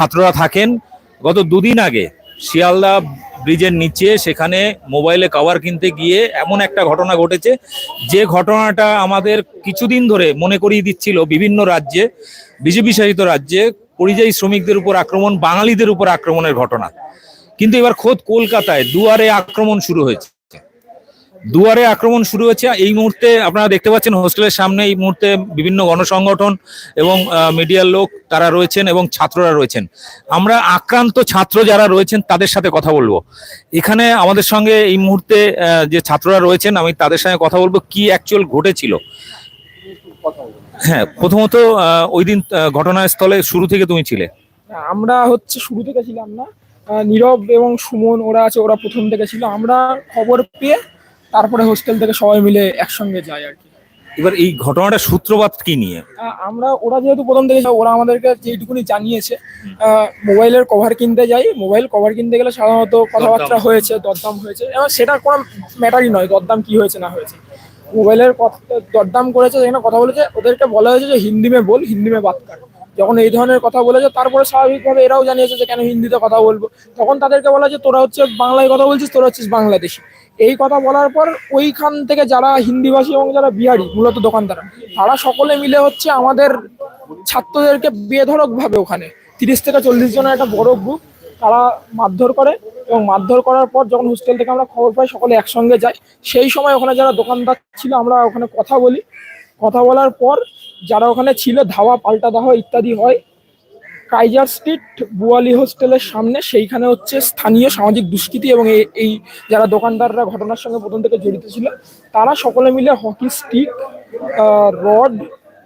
ছাত্ররা থাকেন। গত দুদিন আগে শিয়ালদা ব্রিজের নিচে সেখানে মোবাইলে কভার কিনতে গিয়ে এমন একটা ঘটনা ঘটেছে। যে ঘটনাটা আমাদের কিছুদিন ধরে মনে করিয়ে দিচ্ছিল বিভিন্ন রাজ্যে, বিজেপি শাসিত রাজ্যে পরিযায়ী শ্রমিকদের উপর আক্রমণ, বাঙালিদের উপর আক্রমণের ঘটনা। কিন্তু এবার খোদ কলকাতায় দুয়ারে আক্রমণ শুরু হয়েছে। দুয়ারে আক্রমণ শুরু হয়েছে। এই মুহূর্তে আপনারা দেখতে পাচ্ছেন হোস্টেলের সামনে এই মুহূর্তে বিভিন্ন গণসংগঠন এবং মিডিয়ার লোক তারা রয়েছেন এবং ছাত্ররা রয়েছেন। আমরা আক্রান্ত ছাত্র যারা রয়েছেন তাদের সাথে কথা বলব। এখানে আমাদের সঙ্গে এই মুহূর্তে যে ছাত্ররা রয়েছেন, আমি তাদের সঙ্গে কথা বলব কি অ্যাকচুয়াল ঘটেছিল। হ্যাঁ প্রথমত ওই দিন ঘটনাস্থলে শুরু থেকে তুমি ছিলে? আমরা হচ্ছে শুরু থেকে ছিলাম না। নীরব এবং সুমন ওরা আছে, ওরা প্রথম থেকে ছিল। আমরা খবর পেয়ে তারপরে হোস্টেল থেকে সবাই মিলে একসঙ্গে যাই আর কি। এবার এই ঘটনাটা সূত্রপাত কি নিয়ে? আমরা ওরা যেহেতু প্রথম থেকে ওরা আমাদেরকে যেটুকুনি জানিয়েছে মোবাইলের কভার কিনতে যাই। মোবাইল কভার কিনতে গেলে সাধারণত কথাবার্তা হয়েছে দরদাম হয়েছে। এবং সেটা কোনো ম্যাটারই নয় দরদাম কি হয়েছে না হয়েছে। মোবাইলের কথা দরদাম করেছে যেখানে কথা বলেছে ওদেরকে বলা হয়েছে যে হিন্দি মে বল হিন্দি মে বাত কর। যখন এই ধরনের কথা বলেছে, তারপরে স্বাভাবিকভাবে এরাও জানিয়েছে যে, কেন হিন্দিতে কথা বলব? তখন তাদেরকে বলা যে তোরা হচ্ছে বাংলায় কথা বলছিস, তোরা হচ্ছিস বাংলাদেশি। এই কথা বলার পর ওইখান থেকে যারা হিন্দিভাষী এবং যারা বিহারি, মূলত দোকানদার তারা সকলে মিলে হচ্ছে আমাদের ছাত্রদেরকে বেধড়ক ভাবে ওখানে, তিরিশ থেকে চল্লিশ জনের একটা বড় গ্রুপ তারা মারধর করে এবং মারধর করার পর যখন হোস্টেল থেকে আমরা খবর পাই, সকলে একসঙ্গে যাই সেই সময় ওখানে যারা দোকানদার ছিল, আমরা ওখানে কথা বলি। কথা বলার পর যারা ওখানে ছিল ধাওয়া পাল্টা ধাওয়া ইত্যাদি হয় কাইজার স্ট্রিট বুয়ালি হোস্টেলের সামনে সেইখানে হচ্ছে স্থানীয় সামাজিক দুষ্কৃতি এবং এই যারা দোকানদাররা ঘটনার সঙ্গে প্রথম থেকে জড়িত ছিল তারা সকলে মিলে হকি স্টিক রড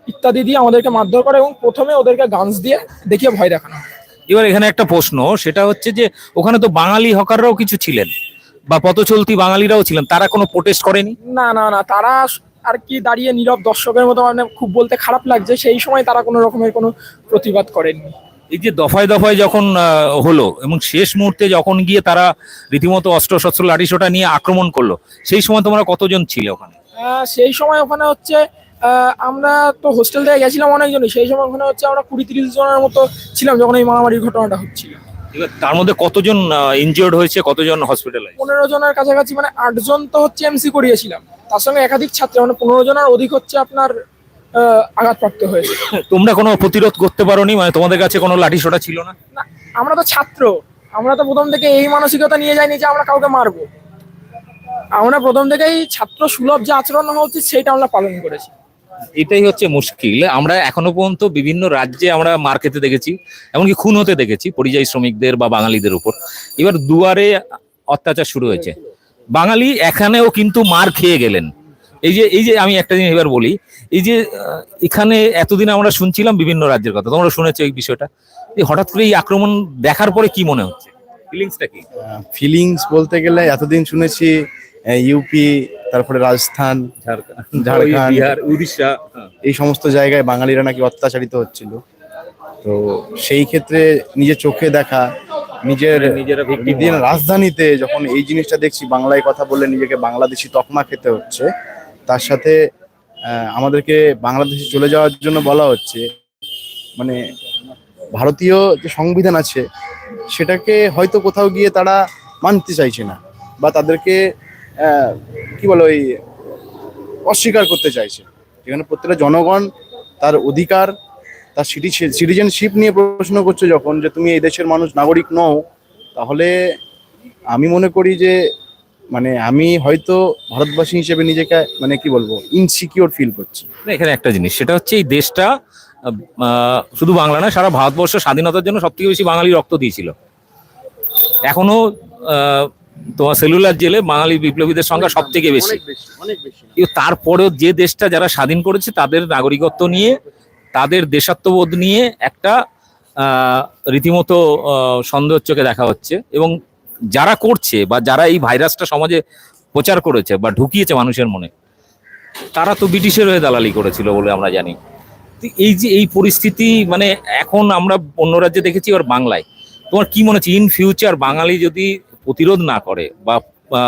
ইত্যাদি দিয়ে আমাদেরকে মারধর করে এবং প্রথমে ওদেরকে গানস দিয়ে দেখিয়ে ভয় দেখানো হয়। এবার এখানে একটা প্রশ্ন সেটা হচ্ছে যে ওখানে তো বাঙালি হকাররাও কিছু ছিলেন বা পথচলতি বাঙালিরাও ছিলেন তারা কোনো প্রোটেস্ট করেনি না না না তারা আর কি দাঁড়িয়ে নীরব দর্শকের মতো মানে খুব বলতে খারাপ লাগছে সেই সময় তারা কোনো রকমের কোনো প্রতিবাদ করেননি। এই যে দফায় দফায় যখন হলো এবং শেষ মুহূর্তে যখন গিয়ে তারা রীতিমতো অস্ত্র শস্ত্র লাঠিসোটা নিয়ে আক্রমণ করল সেই সময় তোমরা কতজন ছিলে ওখানে? সেই সময় ওখানে হচ্ছে আমরা তো হোস্টেল থেকে গেছিলাম অনেকজনই সেই সময় ওখানে হচ্ছে আমরা কুড়ি তিরিশ জনের মতো ছিলাম যখন এই মারামারির ঘটনাটা হচ্ছিল। এবার তার মধ্যে কতজন ইনজিওর্ড হয়েছে কতজন হসপিটালে পনেরো জনের কাছাকাছি মানে আটজন তো হচ্ছে এমসি করিয়েছিলাম। তার সঙ্গে একাধিক ছাত্র মানে পনেরো জনের অধিক হচ্ছে আপনার আঘাতপ্রাপ্ত হয়েছে। তোমরা কোনো প্রতিরোধ করতে পারোনি? মানে তোমাদের কাছে কোনো লাঠিসোটা ছিল না? না আমরা তো ছাত্র। আমরা তো প্রথম থেকে এই মানসিকতা নিয়ে যাইনি যে আমরা কাউকে মারবো। আমরা প্রথম থেকেই ছাত্র সুলভ যে আচরণ হওয়া উচিত সেটা আমরা পালন করেছি। এটাই হচ্ছে মুশকিল। আমরা এখনও পর্যন্ত বিভিন্ন রাজ্যে আমরা মার খেতে দেখেছি এমনকি খুন হতে দেখেছি পরিযায়ী শ্রমিকদের বা বাঙালিদের উপর। এবার দুয়ারে অত্যাচার শুরু হয়েছে। বাঙালি এখানেও কিন্তু মার খেয়ে গেলেন এই যে এই যে আমি একটা জিনিস এবার বলি এই যে এখানে এতদিন আমরা শুনছিলাম বিভিন্ন রাজ্যের কথা তোমরা শুনেছো এই বিষয়টা এই হঠাৎ করে এই আক্রমণ দেখার পরে কি মনে হচ্ছে ফিলিংসটা কি ফিলিংস বলতে গেলে এতদিন শুনেছি ইউপি তারপরে রাজস্থান ঝাড়খণ্ড। বিহার উড়িষ্যা হ্যাঁ। এই সমস্ত জায়গায় বাঙালিরা নাকি অত্যাচারিত হচ্ছিল তো সেই ক্ষেত্রে নিজের চোখে দেখা নিজের নিজেরা victim নিজের রাজধানীতে যখন এই জিনিসটা দেখছি বাংলায় কথা বলে নিজেকে বাংলাদেশি তকমা খেতে হচ্ছে তার সাথে আমাদেরকে বাংলাদেশে চলে যাওয়ার জন্য বলা হচ্ছে মানে ভারতীয় যে সংবিধান আছে সেটাকে হয়তো কোথাও গিয়ে তারা মানতে চাইছে না বা তাদেরকে কি বলে ওই অস্বীকার করতে চাইছে এখানে প্রত্যেকটা জনগণ তার অধিকার তার সিটিজেনশিপ নিয়ে প্রশ্ন করছে যখন যে তুমি এই দেশের মানুষ নাগরিক নও তাহলে আমি মনে করি যে মানে আমি হয়তো ভারতবাসী হিসেবে নিজেকে মানে কি বলব ইনসিকিওর ফিল করছি। না, এখানে একটা জিনিস সেটা হচ্ছে এই দেশটা শুধু বাংলা না সারা ভারতবর্ষ স্বাধীনতার জন্য সবথেকে বেশি বাঙালি রক্ত দিয়েছিল। এখনও আহ, তোমার সেলুলার জেলে বাঙালি বিপ্লবীদের সংখ্যা সব থেকে বেশি অনেক বেশি। কিন্তু তারপরেও যে দেশটা যারা স্বাধীন করেছে তাদের নাগরিকত্ব নিয়ে তাদের দেশাত্মবোধ নিয়ে একটা রীতিমতো আহ, সন্দেহের চোখে দেখা হচ্ছে এবং যারা করছে বা যারা এই ভাইরাসটা সমাজে প্রচার করেছে বা ঢুকিয়েছে মানুষের মনে তারা তো ব্রিটিশের হয়ে দালালি করেছিল বলে আমরা জানি। এই যে এই পরিস্থিতি মানে এখন আমরা অন্য রাজ্যে দেখেছি আর বাংলায়। তোমার কি মনে হচ্ছে ইন ফিউচার বাঙালি যদি প্রতিরোধ না করে বা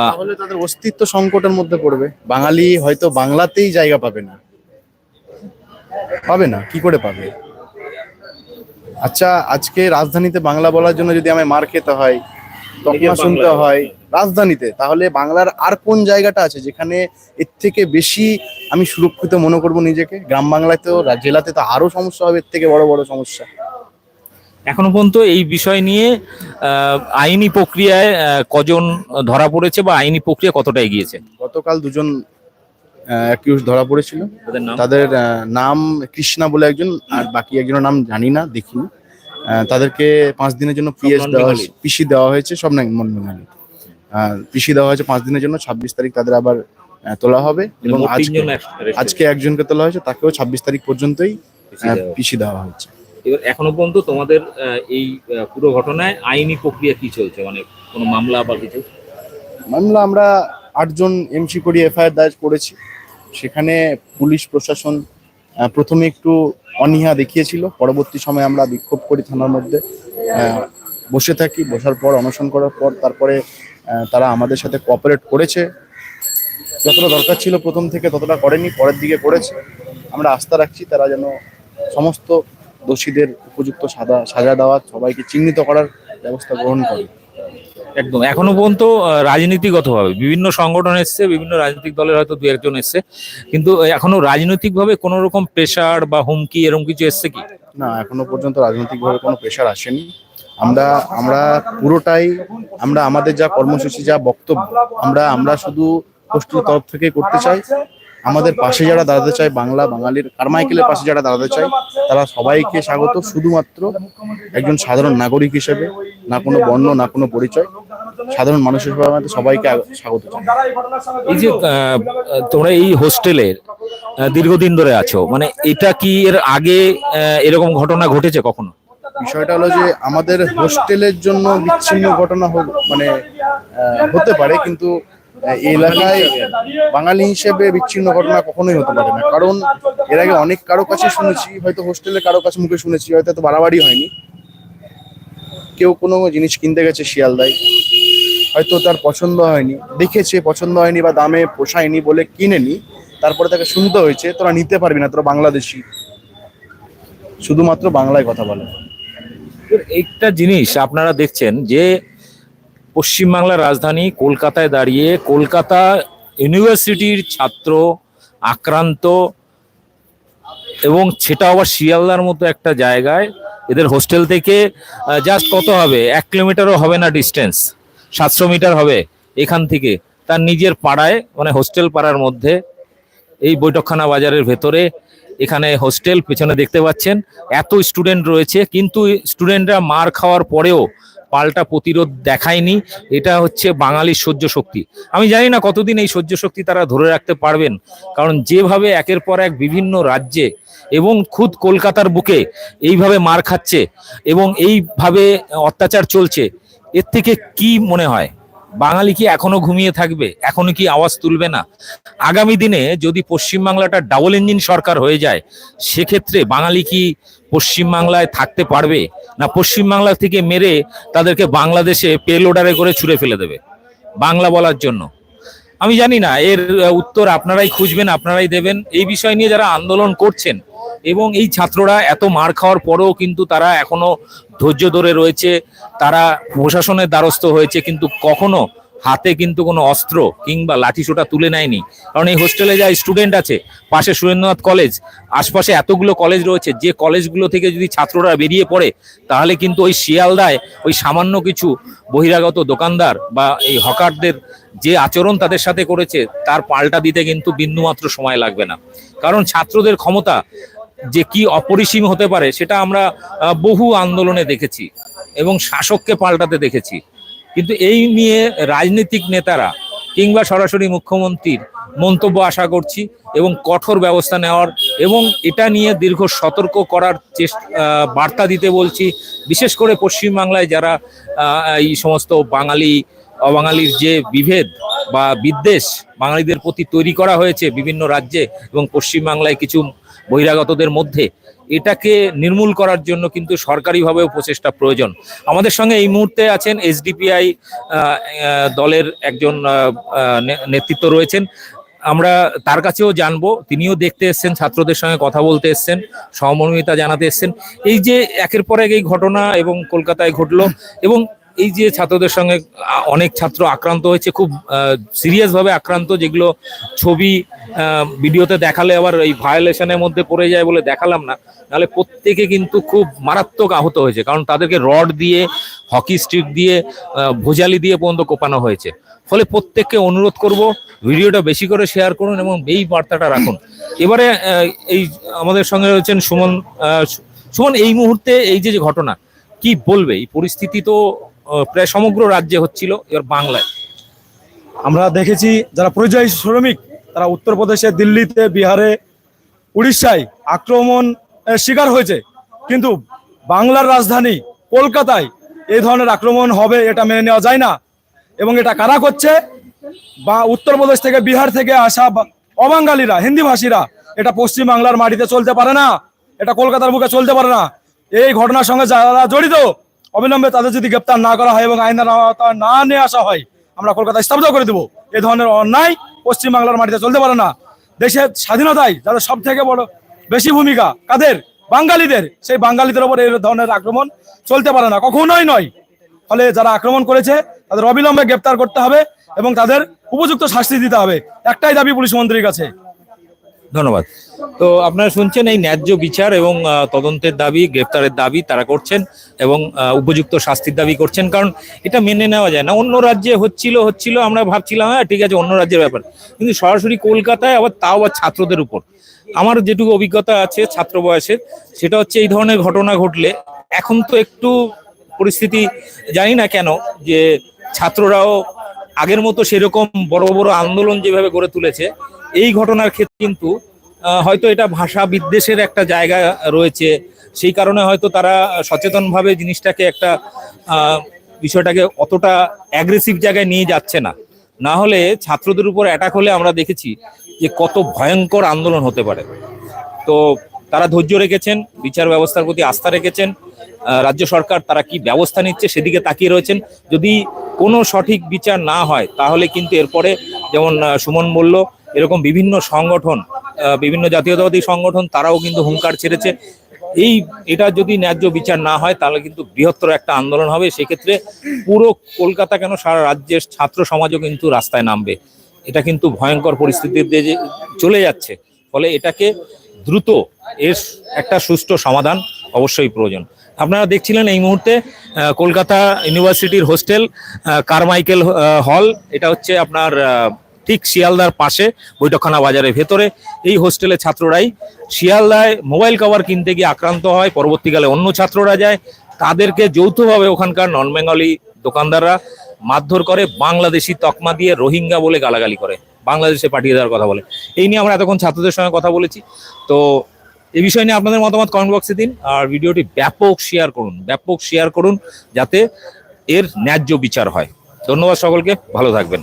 তাহলে তাদের অস্তিত্ব সংকটের মধ্যে পড়বে। বাঙালি হয়তো বাংলাতেই জায়গা পাবে না। পাবে না? কি করে পাবে? আচ্ছা আজকে রাজধানীতে বাংলা বলার জন্য যদি আমায় মার খেতে হয় তকমা শুনতে হয় রাজধানীতে তাহলে বাংলার আর কোন জায়গাটা আছে যেখানে এর থেকে বেশি আমি সুরক্ষিত মনে করব নিজেকে? গ্রাম বাংলায় তো জেলাতে তো আরও সমস্যা হবে এর থেকে বড় বড় সমস্যা। এখনও পর্যন্ত এই বিষয় নিয়ে আইনি প্রক্রিয়ায় কজন ধরা পড়েছে বা আইনি প্রক্রিয়া কতটা এগিয়েছে? গতকাল দুজন অ্যাকিউজ ধরা পড়েছিল। তাদের নাম কৃষ্ণা বলে একজন আর বাকি একজনের নাম জানি না দেখিনি। তাদেরকে পাঁচ দিনের জন্য পিএস দেওয়া পিসি দেওয়া হয়েছে সব নাই মন বেঙ্গালি পিসি দেওয়া হয়েছে পাঁচ দিনের জন্য ছাব্বিশ তারিখ তাদের আবার তোলা হবে। এবং আজকে একজনকে তোলা হয়েছে তাকেও ছাব্বিশ তারিখ পর্যন্তই পিসি দেওয়া হয়েছে। এবার এখনও পর্যন্ত তোমাদের এই পুরো ঘটনায় আইনি প্রক্রিয়া কি চলছে? মানে কোনো মামলা বা কিছু? মামলা আমরা আটজন এমসি করি এফআইআর দায়ের করেছি। সেখানে পুলিশ প্রশাসন প্রথমে একটু অনীহা দেখিয়েছিল। পরবর্তী সময়ে আমরা বিক্ষোভ করি থানার মধ্যে। বসে থাকি, বসার পর, অনশন করার পর, তারপরে তারা আমাদের সাথে কোঅপারেট করেছে। যতটা দরকার ছিল প্রথম থেকে ততটা করেনি, পরের দিকে করেছে। আমরা আস্থা রাখছি তারা যেন সমস্ত দোষীদের উপযুক্ত সাদা, সাজা দেওয়া, সবাইকে চিহ্নিত করার ব্যবস্থা গ্রহণ করে। একদম। এখনও পর্যন্ত রাজনীতিগতভাবে বিভিন্ন সংগঠন এসছে, বিভিন্ন রাজনৈতিক দলের হয়তো দু একজন এসছে। কিন্তু এখনও রাজনৈতিকভাবে কোনো রকম প্রেশার বা হুমকি এরকম কিছু এসছে কি? না, এখনও পর্যন্ত রাজনৈতিকভাবে কোনো প্রেশার আসেনি। আমরা আমরা পুরোটাই, আমরা আমাদের যা কর্মসূচি, যা বক্তব্য, আমরা আমরা শুধু গোষ্ঠীর তরফ থেকে করতে চাই। আমাদের পাশে যারা দাঁড়াতে চায়, বাংলা, বাঙালির কারমাইকেলের পাশে যারা দাঁড়াতে চায়, তারা সবাইকে স্বাগত। শুধুমাত্র একজন সাধারণ নাগরিক হিসেবে, না কোনো বর্ণ, না কোনো পরিচয়। সাধারণ মানুষের সবাইকে স্বাগত জানাই। এই যে তোমরা এই হোস্টেলের দীর্ঘদিন ধরে আছো মানে এটা কি এর আগে এরকম ঘটনা ঘটেছে কখনো? বিষয়টা হলো যে আমাদের হোস্টেলের জন্য বিচ্ছিন্ন ঘটনা হোক মানে হতে পারে কিন্তু এই এলাকায় বাঙালি হিসেবে বিচ্ছিন্ন ঘটনা কখনোই হতে পারে না। কারণ এর আগে অনেক কারও কাছে শুনেছি হয়তো হোস্টেলে কারও কাছে মুখে শুনেছি হয়তো এত বাড়াবাড়ি হয়নি। কেউ কোনো জিনিস কিনতে গেছে শিয়ালদায়। হয়তো তার পছন্দ হয়নি। দেখেছে পছন্দ হয়নি বা দামে পোষায়নি বলে কিনেনি, তারপরে তাকে শুনতে হয়েছে, তোরা নিতে পারবি না, তোরা বাংলাদেশি। শুধুমাত্র বাংলায় কথা বলে। একটা জিনিস আপনারা দেখছেন যে, পশ্চিমবাংলার রাজধানী কলকাতায় দাঁড়িয়ে কলকাতা ইউনিভার্সিটির ছাত্র, আক্রান্ত এবং সেটা আবার শিয়ালদার মতো একটা জায়গায়, এদের হোস্টেল থেকে জাস্ট কত হবে? এক কিলোমিটারও হবে না ডিস্টেন্স সাতশো মিটার হবে এখান থেকে। তার নিজের পাড়ায় মানে হোস্টেল পাড়ার মধ্যে, এই বৈঠকখানা বাজারের ভেতরে এখানে হোস্টেল পেছনে দেখতে পাচ্ছেন। এত স্টুডেন্ট রয়েছে, কিন্তু স্টুডেন্টরা মার খাওয়ার পরেও পাল্টা প্রতিরোধ দেখায়নি। এটা হচ্ছে বাঙালির সহ্য শক্তি। আমি জানি না কতদিন এই সহ্য শক্তি তারা ধরে রাখতে পারবেন, কারণ যেভাবে একের পর এক বিভিন্ন রাজ্যে এবং খুদ কলকাতার বুকে এইভাবে মার খাচ্ছে এবং এইভাবে অত্যাচার চলছে এর থেকে কি মনে হয়? বাঙালি কি এখনও ঘুমিয়ে থাকবে? এখনও কি আওয়াজ তুলবে না? আগামী দিনে যদি পশ্চিমবাংলাটা ডাবল ইঞ্জিন সরকার হয়ে যায়, সেক্ষেত্রে বাঙালি কি পশ্চিমবাংলায় থাকতে পারবে? না পশ্চিমবাংলা থেকে মেরে তাদেরকে বাংলাদেশে পেলোডারে করে ছুড়ে ফেলে দেবে? বাংলা বলার জন্য। আমি জানি না, এর উত্তর আপনারাই খুঁজবেন, আপনারাই দেবেন। এই বিষয় নিয়ে যারা আন্দোলন করছেন এবং এই ছাত্ররা এত মার খাওয়ার পরেও কিন্তু তারা এখনও ধৈর্য ধরে রয়েছে, তারা প্রশাসনের দ্বারস্থ হয়েছে, কিন্তু কখনো হাতে কিন্তু কোনো অস্ত্র কিংবা লাঠিসোঁটা তুলে নেয়নি। কারণ এই হোস্টেলে যা স্টুডেন্ট আছে, পাশে সুরেন্দ্রনাথ কলেজ, আশপাশে এতগুলো কলেজ রয়েছে, যে কলেজগুলো থেকে যদি ছাত্ররা বেরিয়ে পড়ে, তাহলে কিন্তু ওই শিয়ালদায় ওই সামান্য কিছু বহিরাগত দোকানদার বা এই হকারদের যে আচরণ তাদের সাথে করেছে, তার পাল্টা দিতে কিন্তু বিন্দুমাত্র সময় লাগবে না। কারণ ছাত্রদের ক্ষমতা যে কি অপরিসীম হতে পারে সেটা আমরা বহু আন্দোলনে দেখেছি এবং শাসককে পাল্টাতে দেখেছি। কিন্তু এই নিয়ে রাজনৈতিক নেতারা কিংবা সরাসরি মুখ্যমন্ত্রীর মন্তব্য আশা করছি এবং কঠোর ব্যবস্থা নেওয়ার এবং এটা নিয়ে দীর্ঘ সতর্ক করার চেষ্টা বার্তা দিতে বলছি। বিশেষ করে পশ্চিমবাংলায় যারা এই সমস্ত বাঙালি, অবাঙালির যে বিভেদ বা বিদ্বেষ বাঙালিদের প্রতি তৈরি করা হয়েছে বিভিন্ন রাজ্যে এবং পশ্চিমবাংলায় কিছু বহিরাগতদের মধ্যে এটাকে নির্মূল করার জন্য কিন্তু সরকারিভাবেও প্রচেষ্টা প্রয়োজন। আমাদের সঙ্গে এই মুহূর্তে আছেন এসডিপিআই দলের একজন নেতৃত্ব রয়েছেন। আমরা তার কাছেও জানব। তিনিও দেখতে এসছেন, ছাত্রদের সঙ্গে কথা বলতে এসছেন, সহমর্মিতা জানাতে এসছেন। এই যে একের পর এক এই ঘটনা এবং কলকাতায় ঘটলো এবং এই যে ছাত্রদের সঙ্গে অনেক ছাত্র আক্রান্ত হয়েছে, খুব সিরিয়াসভাবে আক্রান্ত, যেগুলো ছবি ভিডিওতে দেখালে আবার এই ভায়োলেশনের মধ্যে পড়ে যায় বলে দেখালাম না। নাহলে প্রত্যেকে কিন্তু খুব মারাত্মক আহত হয়েছে, কারণ তাদেরকে রড দিয়ে, হকি স্টিক দিয়ে ভোজালি দিয়ে পর্যন্ত কোপানো হয়েছে। ফলে প্রত্যেককে অনুরোধ করব, ভিডিওটা বেশি করে শেয়ার করুন এবং এই বার্তাটা রাখুন। এবারে এই আমাদের সঙ্গে রয়েছেন সুমন সুমন, এই মুহূর্তে এই যে ঘটনা, কি বলবে? এই পরিস্থিতি তো প্রায় সমগ্র রাজ্যে হচ্ছিল এবার বাংলায়। আমরা দেখেছি যারা পরিযায়ী শ্রমিক, তারা উত্তরপ্রদেশে, দিল্লিতে, বিহারে, উড়িষ্যায় আক্রমণ শিকার হয়েছে। কিন্তু বাংলার রাজধানী কলকাতায় এই ধরনের আক্রমণ হবে এটা মেনে নেওয়া যায় না। এবং এটা কারা করছে? বা উত্তরপ্রদেশ থেকে বিহার থেকে আসা বা- অবাঙালিরা হিন্দি ভাষীরা এটা পশ্চিম বাংলার মাটিতে চলতে পারে না, এটা কলকাতার বুকে চলতে পারে না। এই ঘটনার সঙ্গে যারা জড়িত অবিলম্বে তাদের যদি গ্রেপ্তার না করা হয় এবং আইনের আওতা না নিয়ে আসা হয়, আমরা কলকাতা স্তব্ধ করে দেবো। এ ধরনের অন্যায় পশ্চিম বাংলার মাটিতে চলতে পারে না। দেশের স্বাধীনতায় যাদের সব থেকে বড় বেশি ভূমিকা, কাদের? বাঙালিদের। সেই বাঙালিদের ওপর এই ধরনের আক্রমণ চলতে পারে না, কখনোই নয়। ফলে যারা আক্রমণ করেছে, তাদের অবিলম্বে গ্রেপ্তার করতে হবে এবং তাদের উপযুক্ত শাস্তি দিতে হবে। একটাই দাবি পুলিশ মন্ত্রীর কাছে। ধন্যবাদ। তো আপনারা শুনছেন এই ন্যায্য বিচার এবং তদন্তের দাবি, গ্রেপ্তারের দাবি তারা করছেন এবং উপযুক্ত শাস্তির দাবি করছেন। কারণ এটা মেনে নেওয়া যায় না। অন্য রাজ্যে হচ্ছিল হচ্ছিল, আমরা ভাবছিলাম হ্যাঁ ঠিক আছে, অন্য রাজ্যের ব্যাপার। কিন্তু সরাসরি কলকাতায়, আবার তাও আবার ছাত্রদের উপর। আমার যেটুকু অভিজ্ঞতা আছে ছাত্র বয়সের, সেটা হচ্ছে এই ধরনের ঘটনা ঘটলে এখন তো একটু পরিস্থিতি জানি না কেন যে ছাত্ররাও আগের মতো সেরকম বড় বড় আন্দোলন যেভাবে গড়ে তুলেছে, এই ঘটনার ক্ষেত্রে কিন্তু হয়তো এটা ভাষা বিদ্বেষের একটা জায়গা রয়েছে। সেই কারণে হয়তো তারা সচেতনভাবে জিনিসটাকে একটা বিষয়টাকে অতটা অ্যাগ্রেসিভ জায়গায় নিয়ে যাচ্ছে না। না হলে ছাত্রদের উপর অ্যাটাক হলে আমরা দেখেছি যে কত ভয়ঙ্কর আন্দোলন হতে পারে। তো তারা ধৈর্য রেখেছেন, বিচার ব্যবস্থার প্রতি আস্থা রেখেছেন রাজ্য সরকার তারা কি ব্যবস্থা নিচ্ছে সেদিকে তাকিয়ে রয়েছেন। যদি কোনো সঠিক বিচার না হয়, তাহলে কিন্তু এরপরে যেমন সুমন বলল এরকম বিভিন্ন সংগঠন বিভিন্ন জাতীয়তাবাদী সংগঠন, তারাও কিন্তু হুঙ্কার ছেড়েছে। এই, এটা যদি ন্যায্য বিচার না হয়, তাহলে কিন্তু বৃহত্তর একটা আন্দোলন হবে। সেক্ষেত্রে পুরো কলকাতা কেন, সারা রাজ্যের ছাত্র সমাজও কিন্তু রাস্তায় নামবে। এটা কিন্তু ভয়ঙ্কর পরিস্থিতির যে চলে যাচ্ছে। ফলে এটাকে দ্রুত এর একটা সুষ্ঠু সমাধান অবশ্যই প্রয়োজন। আপনারা দেখছিলেন এই মুহূর্তে কলকাতা ইউনিভার্সিটির হোস্টেল কারমাইকেল হল। এটা হচ্ছে আপনার ঠিক শিয়ালদার পাশে বৈঠকখানা বাজারের ভেতরে। এই হোস্টেলের ছাত্ররাই শিয়ালদায় মোবাইল কভার কিনতে গিয়ে আক্রান্ত হয়। পরবর্তীকালে অন্য ছাত্ররা যায়। তাদেরকে যৌথভাবে ওখানকার নন বেঙ্গলি দোকানদাররা মারধর করে, বাংলাদেশি তকমা দিয়ে রোহিঙ্গা বলে গালাগালি করে। বাংলাদেশে পাঠিয়ে দেওয়ার কথা বলে। এই নিয়ে আমরা এতক্ষণ ছাত্রদের সঙ্গে কথা বলেছি। তো এই বিষয় নিয়ে আপনাদের মতামত কমেন্ট বক্সে দিন। আর ভিডিওটি ব্যাপক শেয়ার করুন। ব্যাপক শেয়ার করুন যাতে এর ন্যায্য বিচার হয়। ধন্যবাদ সকলকে। ভালো থাকবেন।